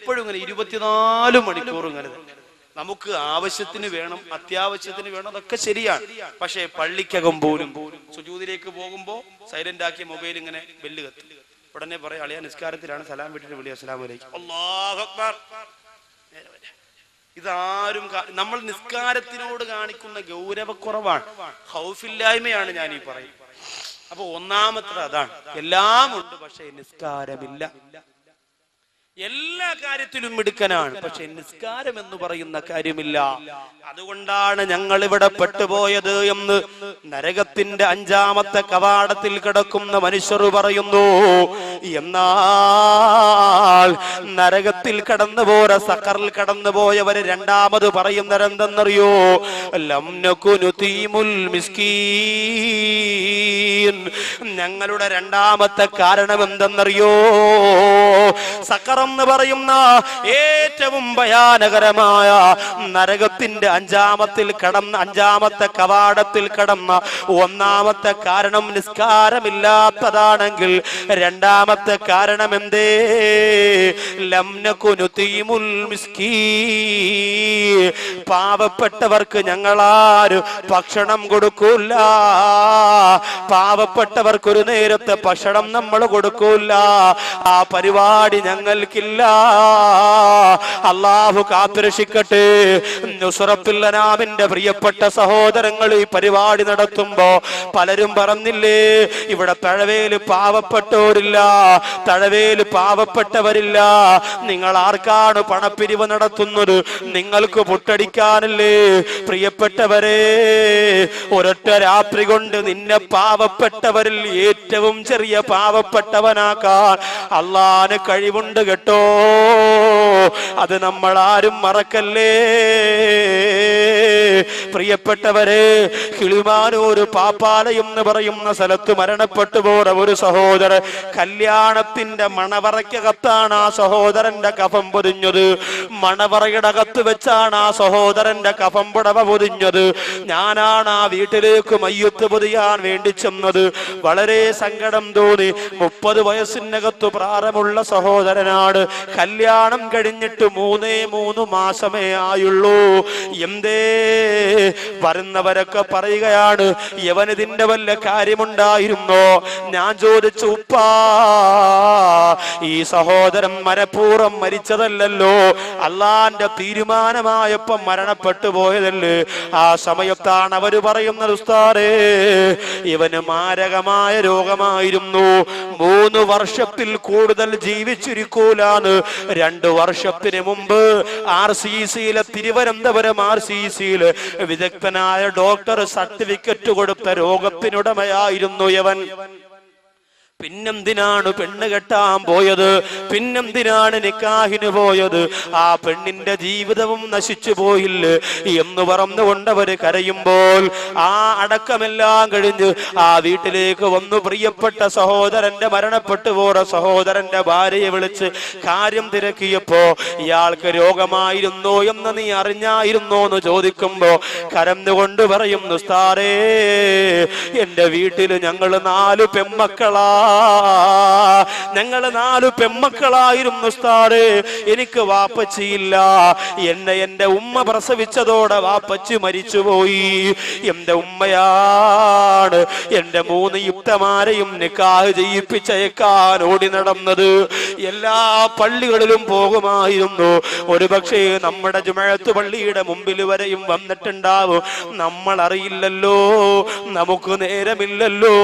എപ്പോഴും ഇങ്ങനെ ഇരുപത്തിനാല് മണിക്കൂർ ഇങ്ങനെ. നമുക്ക് ആവശ്യത്തിന് വേണം അത്യാവശ്യത്തിന് വേണം അതൊക്കെ ശരിയാണ്. പക്ഷേ പള്ളിക്കകം പോലും സുജൂതിലേക്ക് പോകുമ്പോ സൈലന്റ് ആക്കിയ മൊബൈൽ ഇങ്ങനെ ബെല്ല് കത്തി. ഉടനെ പറയാം അളിയ നിസ്കാരത്തിലാണ് സലാം വിട്ടിട്ട് വിളി അലൈക്കും. അല്ലാഹു അക്ബർ. ഇതാരും നമ്മൾ നിസ്കാരത്തിനോട് കാണിക്കുന്ന ഗൗരവക്കുറവാണ്. ഹൗഫില്ലായ്മയാണ് ഞാൻ ഈ പറയുന്നത്. അപ്പൊ ഒന്നാമത്തെ അതാണ്. എല്ലാം ഉണ്ട് പക്ഷെ നിസ്കാരമില്ല. എല്ലാ കാര്യത്തിലും മിടുക്കനാണ്. പക്ഷെ നിസ്കാരം എന്ന് പറയുന്ന കാര്യമില്ല. അതുകൊണ്ടാണ് ഞങ്ങൾ ഇവിടെ പെട്ടുപോയത് എന്ന് നരകത്തിന്റെ അഞ്ചാമത്തെ കവാടത്തിൽ കിടക്കുന്ന മനുഷ്യർ പറയുന്നു എന്നാൽ നരകത്തിൽ കടന്നു പോര സക്കറിൽ കടന്നു പോയവര് രണ്ടാമത് പറയുന്നവരെന്തെന്നറിയോ മിസ്കീൻ. ഞങ്ങളുടെ രണ്ടാമത്തെ കാരണം എന്തെന്നറിയോ സക്കറം എന്ന് പറയുന്ന ഏറ്റവും ഭയാനകരമായ നരകത്തിന്റെ അഞ്ചാമത്തിൽ കടന്ന അഞ്ചാമത്തെ കവാടത്തിൽ കടന്ന ഒന്നാമത്തെ കാരണം നിസ്കാരമില്ലാത്തതാണെങ്കിൽ രണ്ടാമത്തെ കാരണം എന്തേ? ലംനകുനുതീമുൽ മിസ്കീ പാവപ്പെട്ടവർക്ക് ഞങ്ങളാരും ഭക്ഷണം കൊടുക്കൂല. പാവപ്പെട്ടവർക്ക് ഒരു നേരത്തെ ഭക്ഷണം നമ്മൾ കൊടുക്കൂല. ആ പരിപാടി ഞങ്ങൾക്കില്ല അള്ളാഹു കാത്തുരക്ഷിക്കട്ടെ. നുസുറത്തുല്ലനാമിന്റെ പ്രിയപ്പെട്ട സഹോദരങ്ങൾ ഈ പരിപാടി നടത്തുമ്പോ പലരും പറഞ്ഞില്ലേ ഇവിടെ തഴവേൽ പാവപ്പെട്ടവരില്ല തഴവേൽ പാവപ്പെട്ടവരില്ല. നിങ്ങൾ ആർക്കാണ് പണപ്പിരിവ് നടത്തുന്നത്? നിങ്ങൾക്ക് പുട്ടടിക്കാനല്ലേ? പ്രിയപ്പെട്ടവരെ ഒരൊറ്റ രാത്രി കൊണ്ട് നിന്നെ പാവപ്പെട്ടവരിൽ ഏറ്റവും ചെറിയ പാവപ്പെട്ടവനാക്കാൻ അള്ളാന് കഴിവുണ്ട് കേട്ടോ. അത് നമ്മൾ ആരും മറക്കല്ലേ. പ്രിയപ്പെട്ടവരെ കിളിമാനൂര് പാപ്പാലയം എന്ന് പറയുന്ന സ്ഥലത്ത് മരണപ്പെട്ടു പോയ ഒരു സഹോദരൻ കല്യാണത്തിന്റെ മണവറയ്ക്കകത്താണ് ആ സഹോദരന്റെ കഫം പൊതിഞ്ഞത്. മണവറയുടെ അകത്ത് വെച്ചാണ് ആ സഹോദരന്റെ കഫം പുടവ പൊതിഞ്ഞത്. ഞാനാണ് ആ വീട്ടിലേക്ക് മയ്യത്ത് പൊതിയാൻ വേണ്ടി ചെന്നത്. വളരെ സങ്കടം തോന്നി. മുപ്പത് വയസ്സിനകത്ത് പ്രാരമുള്ള സഹോദരനാണ്. കല്യാണം കഴിഞ്ഞിട്ട് മൂന്നേ മൂന്ന് മാസമേ ആയുള്ളൂ. എന്തേ വരുന്നവരൊക്കെ പറയുകയാണ് യവനിതിന്റെ വല്ല കാര്യമുണ്ടായിരുന്നോ? ഞാൻ ചോദിച്ചു ഉപ്പാ ഈ സഹോദരൻ മനഃപൂർവം മരിച്ചതല്ലല്ലോ. അള്ളാന്റെ തീരുമാനമായപ്പോ മരണപ്പെട്ടു പോയതല്ലേ. ആ സമയത്താണ് അവർ പറയുന്നത് ഉസ്താറേ ഇവന് മാരകമായ രോഗമായിരുന്നു. മൂന്ന് വർഷത്തിൽ കൂടുതൽ ജീവിച്ചിരിക്കൂലാണ് രണ്ടു വർഷത്തിന് മുമ്പ് ആർ സി സിയിലെ തിരുവനന്തപുരം ആർ സി സിയിൽ വിദഗ്ധനായ ഡോക്ടർ സർട്ടിഫിക്കറ്റ് കൊടുത്ത രോഗത്തിനുടമയായിരുന്നു യവൻ. പിന്നെന്തിനാണ് പെണ്ണ് കെട്ടാൻ പോയത്? പിന്നെന്തിനാണ് നിക്കാഹിന് പോയത്? ആ പെണ്ണിന്റെ ജീവിതവും നശിച്ചു പോയില്ല എന്ന് അവർ കരയുമ്പോൾ ആ അടക്കമെല്ലാം കഴിഞ്ഞ് ആ വീട്ടിലേക്ക് വന്നു പ്രിയപ്പെട്ട സഹോദരന്റെ മരണപ്പെട്ടു പോറ സഹോദരന്റെ ഭാര്യയെ വിളിച്ച് കാര്യം തിരക്കിയപ്പോ ഇയാൾക്ക് രോഗമായിരുന്നോ എന്ന് നീ അറിഞ്ഞായിരുന്നോ എന്ന് ചോദിക്കുമ്പോ കരന്നുകൊണ്ട് പറയും സ്ഥാറേ എന്റെ വീട്ടിൽ ഞങ്ങൾ നാല് പെമ്മക്കളാ ഞങ്ങൾ നാല് പെമ്മക്കളായിരുന്നു സ്ഥാറ് എനിക്ക് വാപ്പച്ചിയില്ല. എന്നെ എന്റെ ഉമ്മ പ്രസവിച്ചതോടെ വാപ്പച്ചി മരിച്ചുപോയി. എന്റെ ഉമ്മയാണ് എന്റെ മൂന്ന് യുക്തമാരെയും നിക്കാഹ് ചെയ്യിപ്പിച്ചയക്കാൻ ഓടി നടന്നത്. എല്ലാ പള്ളികളിലും പോകുമായിരുന്നു. ഒരു പക്ഷേ നമ്മുടെ ജുമഴത്ത് പള്ളിയുടെ മുമ്പിൽ വരെയും വന്നിട്ടുണ്ടാവും. നമ്മൾ അറിയില്ലല്ലോ നമുക്ക് നേരമില്ലല്ലോ.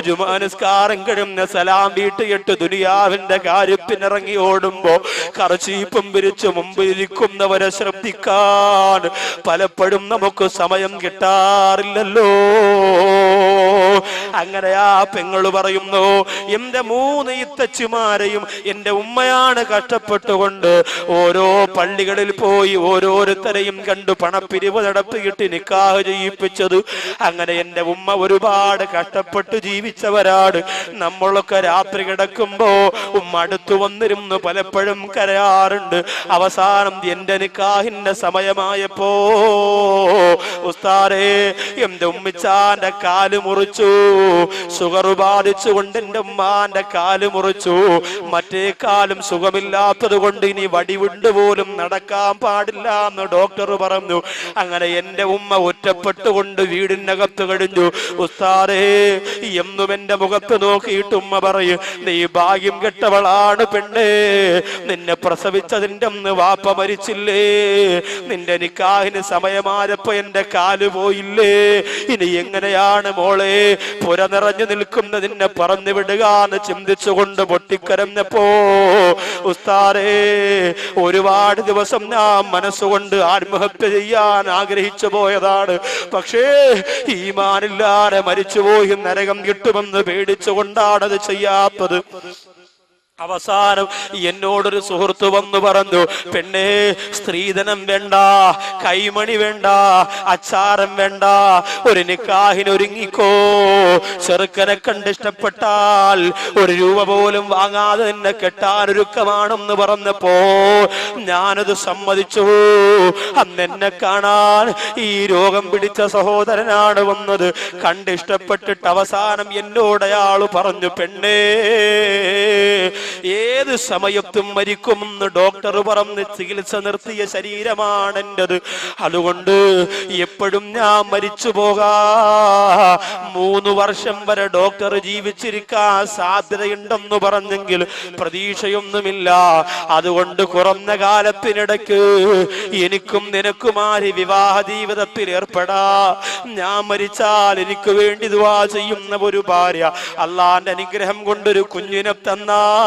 ജുമാനസ്കാരം കഴിഞ്ഞ സലാം വീട്ടിയിട്ട് ദുനിയാവിന്റെ കാര്യത്തിനിറങ്ങി ഓടുമ്പോ കറച്ചീപ്പും പിരിച്ച് മുമ്പിലിരിക്കുന്നവരെ ശ്രദ്ധിക്കാൻ പലപ്പോഴും നമുക്ക് സമയം കിട്ടാറില്ലല്ലോ. അങ്ങനെ ആ പെങ്ങൾ പറയുന്നു എന്റെ മൂന്ന് ഇത്തച്ചുമാരെയും എന്റെ ഉമ്മയാണ് കഷ്ടപ്പെട്ടുകൊണ്ട് ഓരോ പള്ളികളിൽ പോയി ഓരോരുത്തരെയും കണ്ടു പണപ്പിരിവ് നടത്തിയിട്ട് നിക്കാഹ് ചെയ്യിപ്പിച്ചത്. അങ്ങനെ എന്റെ ഉമ്മ ഒരുപാട് കഷ്ടപ്പെട്ട് ജീവിച്ചവരാണ്. നമ്മളൊക്കെ രാത്രി കിടക്കുമ്പോ അടുത്തു വന്നിരുന്നു പലപ്പോഴും കരയാറുണ്ട്. അവസാനം എന്റെ നിക്കാഹിന്റെ സമയമായപ്പോ ഉസ്താരേ എന്റെ ഉമ്മിച്ചാന്റെ കാൽ മുറിച്ചു. ഷുഗർ ബാധിച്ചുകൊണ്ട് എന്റെ ഉമ്മാന്റെ കാൽ മുറിച്ചു. മറ്റേ കാലും സുഖമില്ലാത്തത് കൊണ്ട് ഇനി വടിവിണ്ട് പോലും നടക്കാൻ പാടില്ല എന്ന് ഡോക്ടർ പറഞ്ഞു. അങ്ങനെ എന്റെ ഉമ്മ ഒറ്റപ്പെട്ടുകൊണ്ട് വീടിനകത്ത് കഴിഞ്ഞു. ഉസ്താറേ എന്നും എന്റെ മുഖത്ത് നോക്കിയിട്ട് ഉമ്മ പറയും നീ ഭാഗ്യം കെട്ടവളാണ് പെണ്ണേ. നിന്നെ പ്രസവിച്ചതിന്റെ അന്ന് വാപ്പ മരിച്ചില്ലേ. നിന്റെ നിക്കാഹിന് സമയമായപ്പോ എന്റെ കാൽ പോയില്ലേ. ഇനി എങ്ങനെയാണ് മോളെ? പുര നിറഞ്ഞു നിൽക്കുന്ന നിന്നെ പറഞ്ഞു വിടുക എന്ന് ചിന്തിച്ചുകൊണ്ട് പൊട്ടിക്കരഞ്ഞപ്പോ ഉസ്താറേ ഒരുപാട് ദിവസം ഞാൻ മനസ്സുകൊണ്ട് ആത്മഹത്യ ചെയ്യാൻ ആഗ്രഹിച്ചു പോയതാണ്. പക്ഷേ ഈമാനില്ലാതെ മരിച്ചുപോയി നരകം കിട്ടുമെന്ന് പേടിച്ചുകൊണ്ടാണത് ചെയ്യാത്തത്. അവസാനം എന്നോടൊരു സുഹൃത്ത് വന്നു പറഞ്ഞു പെണ്ണേ സ്ത്രീധനം വേണ്ട കൈമണി വേണ്ട അച്ചാരം വേണ്ട ഒരു നിക്കാഹിന് ഒരുങ്ങിക്കോ. ചെറുക്കനെ കണ്ടിഷ്ടപ്പെട്ടാൽ ഒരു രൂപ പോലും വാങ്ങാതെ നിന്നെ കെട്ടാനൊരുക്കമാണെന്ന് പറഞ്ഞപ്പോ ഞാനത് സമ്മതിച്ചു. അന്ന് എന്നെ കാണാൻ ഈ രോഗം പിടിച്ച സഹോദരനാണ് വന്നത്. കണ്ടിഷ്ടപ്പെട്ടിട്ട് അവസാനം എന്നോടയാൾ പറഞ്ഞു പെണ്ണേ ഏത് സമയത്തും മരിക്കുമെന്ന് ഡോക്ടർ പറഞ്ഞ് ചികിത്സ നിർത്തിയ ശരീരമാണ് എന്റെത് അതുകൊണ്ട് എപ്പോഴും ഞാൻ മരിച്ചു പോകാ. മൂന്ന് വർഷം വരെ ഡോക്ടർ ജീവിച്ചിരിക്കാൻ സാധ്യതയുണ്ടെന്ന് പറഞ്ഞെങ്കിൽ പ്രതീക്ഷയൊന്നുമില്ല. അതുകൊണ്ട് കുറഞ്ഞ കാലത്തിനിടയ്ക്ക് എനിക്കും നിനക്കുമാരി വിവാഹ ജീവിതത്തിൽ ഏർപ്പെടാ? ഞാൻ മരിച്ചാൽ എനിക്ക് വേണ്ടി ദുവാ ചെയ്യുന്ന ഒരു ഭാര്യ. അള്ളാന്റെ അനുഗ്രഹം കൊണ്ടൊരു കുഞ്ഞിനെ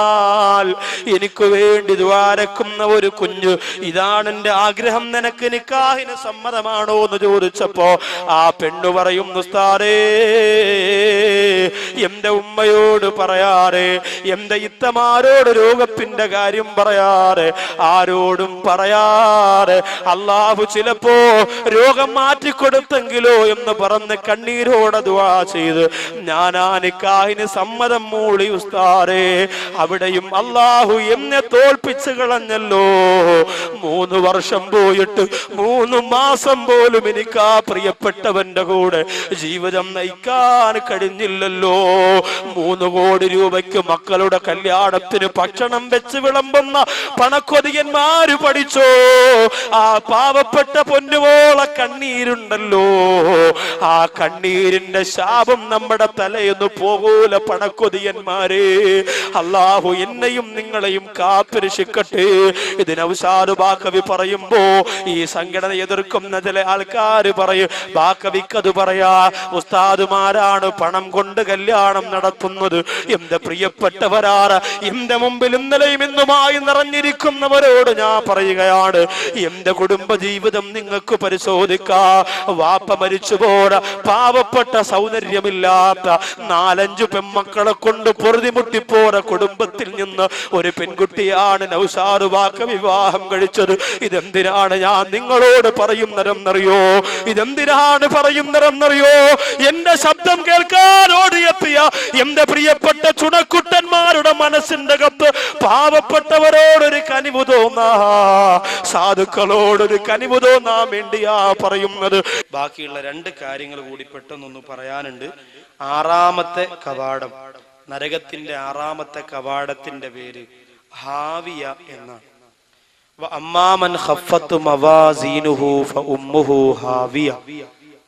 തന്നാൽ എനിക്ക് വേണ്ടി ദ്വാരക്കുന്ന ഒരു കുഞ്ഞ് ഇതാണ് എന്റെ ആഗ്രഹം. നിനക്ക് നിക്കാഹിന് സമ്മതമാണോ എന്ന് ചോദിച്ചപ്പോ ആ പെണ്ണു പറയും ഉസ്താദേ എന്റെ ഉമ്മയോട് പറയാറ് എന്റെ ഇത്തമാരോട് രോഗത്തിന്റെ കാര്യം പറയാറ് ആരോടും പറയാറ്. അള്ളാഹു ചിലപ്പോ രോഗം മാറ്റിക്കൊടുത്തെങ്കിലോ എന്ന് പറഞ്ഞ് കണ്ണീരോടെ ദുവാ ചെയ്ത് ഞാൻ ആ നിക്കാഹിന് സമ്മതം മൂളി ഉസ്താറേ അവിടെയും അള്ളാഹു എന്നെ തോൽപ്പിച്ചു കളഞ്ഞല്ലോ. മൂന്ന് വർഷം പോയിട്ട് മൂന്ന് മാസം പോലും എനിക്ക് ആ പ്രിയപ്പെട്ടവന്റെ കൂടെ ജീവിതം നയിക്കാൻ കഴിഞ്ഞില്ലല്ലോ. മൂന്ന് കോടി രൂപയ്ക്ക് മക്കളുടെ കല്യാണത്തിന് ഭക്ഷണം വെച്ച് വിളമ്പുന്ന പണക്കൊതിയന്മാര് പഠിച്ചോ? ആ പാവപ്പെട്ട പൊന്നുപോള കണ്ണീരുണ്ടല്ലോ. ആ കണ്ണീരിന്റെ ശാപം നമ്മുടെ തലയൊന്ന് പോകൂല പണക്കൊതിയന്മാരെ അള്ളാഹു എന്നെയും നിങ്ങളെയും കാത്തുരക്ഷിക്കട്ടെ. ഇതിന് ഔഷാദ് ബാക്കവി പറയുമ്പോ ഈ സംഘടന എതിർക്കുന്ന ചില ആൾക്കാര് പറയും ബാക്കവിക്കത് പറയാ ഉസ്താദുമാരാണ് പണം കൊണ്ട് കല്യാണം നടത്തുന്നത്. എന്റെ പ്രിയപ്പെട്ടവരാണ് എന്റെ മുമ്പിൽ ഇന്നലെയും ഇന്നുമായി നിറഞ്ഞിരിക്കുന്നവരോട് ഞാൻ പറയുകയാണ് എന്റെ കുടുംബ ജീവിതം നിങ്ങൾക്ക് പരിശോധിക്കാ. വാപ്പ മരിച്ചുപോട പാവപ്പെട്ട സൗന്ദര്യമില്ലാത്ത നാലഞ്ചു പെമ്മക്കളെ കൊണ്ട് പൊറുതിമുട്ടിപ്പോര കുടുംബത്തിൽ നിന്ന് ഒരു പെൺകുട്ടിയാണ് നൗഷാറ് വാക്ക വിവാഹം കഴിച്ചത്. ഇതെന്തിനാണ് ഞാൻ നിങ്ങളോട് പറയുന്നതെന്നറിയോ? ഇതെന്തിനാണ് പറയുന്നതെന്നറിയോ? എന്റെ ശബ്ദം കേൾക്കാൻ ഓടിയെത്തിയ എന്റെ പ്രിയപ്പെട്ട ചുണക്കുട്ടന്മാരുടെ മനസ്സിന്റെ കത്ത് പാവപ്പെട്ടവരോടൊരു കനിവ് തോന്നാ. സാധുക്കളോടൊരു കനിവ് തോന്നാൻ വേണ്ടിയാ പറയുന്നത്. ബാക്കിയുള്ള രണ്ട് കാര്യങ്ങൾ കൂടി പെട്ടെന്നൊന്ന് പറയാനുണ്ട്. ആറാമത്തെ കവാടം. നരകത്തിന്റെ ആറാമത്തെ കവാടത്തിന്റെ പേര് ഹാവിയ എന്നാണ്. അമ്മാമൻ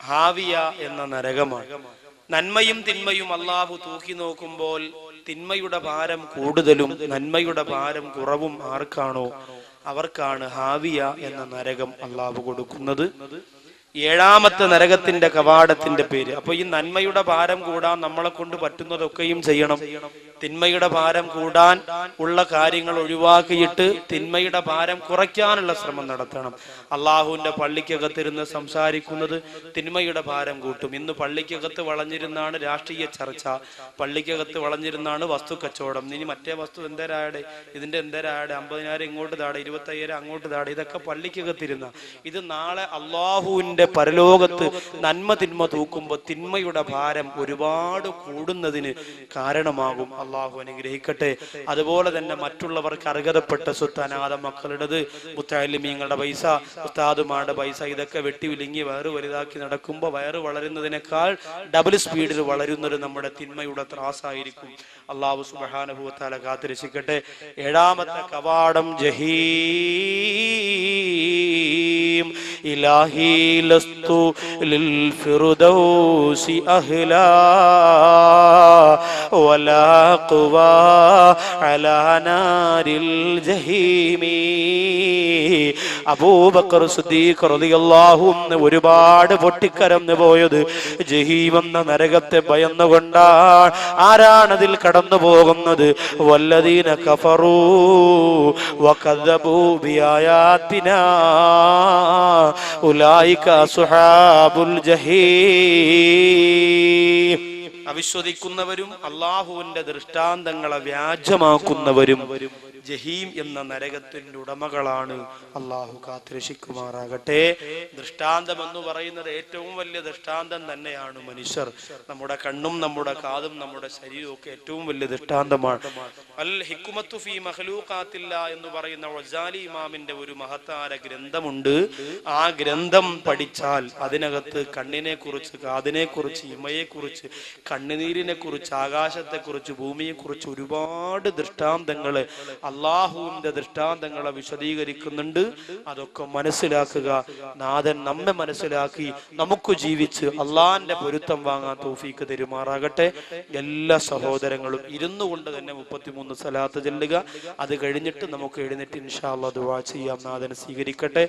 ഹാവിയ എന്ന നരകമാണ്. നന്മയും തിന്മയും അള്ളാഹു തൂക്കി നോക്കുമ്പോൾ തിന്മയുടെ ഭാരം കൂടുതലും നന്മയുടെ ഭാരം കുറവും ആർക്കാണോ? അവർക്കാണ് ഹാവിയ എന്ന നരകം അള്ളാഹു കൊടുക്കുന്നത്. ഏഴാമത്തെ നരകത്തിന്റെ കവാടത്തിന്റെ പേര്. അപ്പൊ ഈ നന്മയുടെ ഭാരം കൂടാൻ നമ്മളെ കൊണ്ട് പറ്റുന്നതൊക്കെയും ചെയ്യണം. തിന്മയുടെ ഭാരം കൂടാൻ ഉള്ള കാര്യങ്ങൾ ഒഴിവാക്കിയിട്ട് തിന്മയുടെ ഭാരം കുറയ്ക്കാനുള്ള ശ്രമം നടത്തണം. അള്ളാഹുവിന്റെ പള്ളിക്കകത്തിരുന്ന് സംസാരിക്കുന്നത് തിന്മയുടെ ഭാരം കൂട്ടും. ഇന്ന് പള്ളിക്കകത്ത് വളഞ്ഞിരുന്നാണ് രാഷ്ട്രീയ ചർച്ച. പള്ളിക്കകത്ത് വളഞ്ഞിരുന്നാണ് വസ്തു കച്ചവടം. ഇനി മറ്റേ വസ്തു എന്തരായുടെ? ഇതിന്റെ എന്തരായുടെ? അമ്പതിനായിരം ഇങ്ങോട്ട് താടെ ഇരുപത്തയ്യായിരം അങ്ങോട്ട് താടെ ഇതൊക്കെ പള്ളിക്കകത്തിരുന്ന. ഇത് നാളെ അള്ളാഹുവിന്റെ പരലോകത്ത് നന്മ തിന്മ തൂക്കുമ്പോൾ തിന്മയുടെ ഭാരം ഒരുപാട് കൂടുന്നതിന് കാരണമാകും. അള്ളാഹു അനുഗ്രഹിക്കട്ടെ. അതുപോലെ തന്നെ മറ്റുള്ളവർക്ക് അർഹതപ്പെട്ട സ്വത്ത് അനാഥ മക്കളുടേത് മുത്താലിമീങ്ങളുടെ പൈസ ഉസ്താദുമാരുടെ പൈസ ഇതൊക്കെ വെട്ടി വിലുങ്ങി വയറ് വലുതാക്കി നടക്കുമ്പോൾ വയറ് വളരുന്നതിനേക്കാൾ ഡബിൾ സ്പീഡിൽ വളരുന്നത് നമ്മുടെ തിന്മയുടെ ത്രാസായിരിക്കും. അള്ളാഹു സുബഹാനുഭവത്താല കാത്തിരക്ഷിക്കട്ടെ. ഏഴാമത്തെ കവാടം ജഹീം ഇലാഹി ലസ്തു ലിൽ ഫിർദൗസി أهلا വലാ قوى على നാരിൽ ജഹീമി. അബൂബക്കർ സിദ്ദീഖ് റളിയല്ലാഹു അൻഹു ഒരുപാട് പൊട്ടിക്കരന്ന് പോയത് ജഹീമെന്ന നരകത്തെ ഭയന്നുകൊണ്ടാണ്. ആരാണതിൽ കടന്നു പോകുന്നത്? വല്ലതീന കഫറൂ വകദബൂ ജഹീം അവിശ്വസിക്കുന്നവരും അള്ളാഹുവിന്റെ ദൃഷ്ടാന്തങ്ങളെ വ്യാജമാക്കുന്നവരും ജഹീം എന്ന നരകത്തിന്റെ ഉടമകളാണ് അള്ളാഹു കാത്തിരക്ഷിക്കുമാറാകട്ടെ. ദൃഷ്ടാന്തം എന്ന് പറയുന്നത് ഏറ്റവും വലിയ ദൃഷ്ടാന്തം തന്നെയാണ് മനുഷ്യർ. നമ്മുടെ കണ്ണും നമ്മുടെ കാതും നമ്മുടെ ശരീരവും ഒക്കെ ഏറ്റവും വലിയ ദൃഷ്ടാന്തമാണ്. അൽ ഹിക്കുമത്തു ഫി മഹലൂഖാത്തില്ല എന്ന് പറയുന്ന വജാലി ഇമാമിന്റെ ഒരു മഹത്താര ഗ്രന്ഥമുണ്ട്. ആ ഗ്രന്ഥം പഠിച്ചാൽ അതിനകത്ത് കണ്ണിനെ കുറിച്ച് കാതിനെ കുറിച്ച് ഇമയെ കുറിച്ച് കണ്ണുനീരിനെ കുറിച്ച് ആകാശത്തെ കുറിച്ച് ഭൂമിയെ കുറിച്ച് ഒരുപാട് ദൃഷ്ടാന്തങ്ങൾ അള്ളാഹുവിന്റെ ദൃഷ്ടാന്തങ്ങളെ വിശദീകരിക്കുന്നുണ്ട്. അതൊക്കെ മനസ്സിലാക്കുക. നാഥൻ നമ്മെ മനസ്സിലാക്കി നമുക്ക് ജീവിച്ച് അള്ളാഹിന്റെ പൊരുത്തം വാങ്ങാൻ തോഫീക്ക് തെരുമാറാകട്ടെ. എല്ലാ സഹോദരങ്ങളും ഇരുന്നു കൊണ്ട് തന്നെ മുപ്പത്തിമൂന്ന് സ്ഥലത്ത് ചെല്ലുക. അത് കഴിഞ്ഞിട്ട് നമുക്ക് എഴുന്നേറ്റ് ഇൻഷാ അള്ളാഹ് ദുവാ ചെയ്യാം. നാഥൻ സ്വീകരിക്കട്ടെ.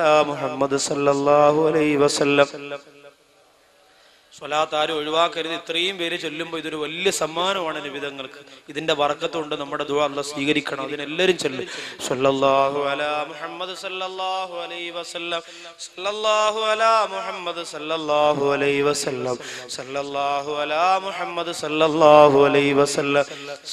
മുഹമ്മദ് സല്ലല്ലാഹു അലൈഹി വസല്ലം സ്വലാത്ത് ആരും ഒഴിവാക്കരുത്. ഇത്രയും പേര് ചൊല്ലുമ്പോൾ ഇതൊരു വലിയ സമ്മാനമാണ് നിബിധങ്ങൾക്ക് ഇതിന്റെ വർക്കത്തുണ്ട് നമ്മുടെ ദുആ അല്ല സ്വീകരിക്കണം. അതിനെല്ലാരും ചൊല്ലും. സല്ലല്ലാഹു അലാ മുഹമ്മദ് സല്ലല്ലാഹു അലൈഹി വസല്ലം. സല്ലല്ലാഹു അലാ മുഹമ്മദ് സല്ലല്ലാഹു അലൈഹി വസല്ലം. സല്ലല്ലാഹു അലാ മുഹമ്മദ് സല്ലല്ലാഹു അലൈഹി വസല്ലം.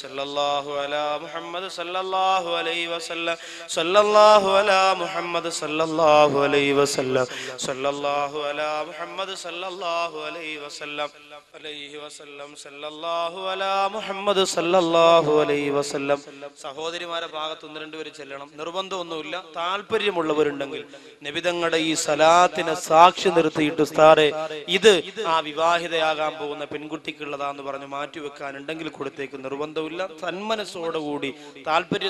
സല്ലല്ലാഹു അലാ മുഹമ്മദ് സല്ലല്ലാഹു അലൈഹി വസല്ലം. സല്ലല്ലാഹു അലാ മുഹമ്മദ് സല്ലല്ലാഹു അലൈഹി വസല്ലം. സല്ലല്ലാഹു അലാ മുഹമ്മദ് സല്ലല്ലാഹു അലൈഹി അലൈഹി സല്ലല്ലാഹു അലാ മുഹമ്മദ് സല്ലല്ലാഹു അലൈഹി സഹോദരിമാരെ ഭാഗത്ത് ഒന്ന് രണ്ടുപേര് ചെല്ലണം. നിർബന്ധമൊന്നുമില്ല. താല്പര്യമുള്ളവരുണ്ടെങ്കിൽ നബിതങ്ങളുടെ ഈ സലാത്തിനെ സാക്ഷി നിർത്തിയിട്ട് ഉസ്താറെ ഇത് ആ വിവാഹിതയാകാൻ പോകുന്ന പെൺകുട്ടിക്കുള്ളതാന്ന് പറഞ്ഞ് മാറ്റിവെക്കാനുണ്ടെങ്കിൽ കൊടുത്തേക്ക് നിർബന്ധമില്ല. തന്മനസ്സോടുകൂടി താല്പര്യം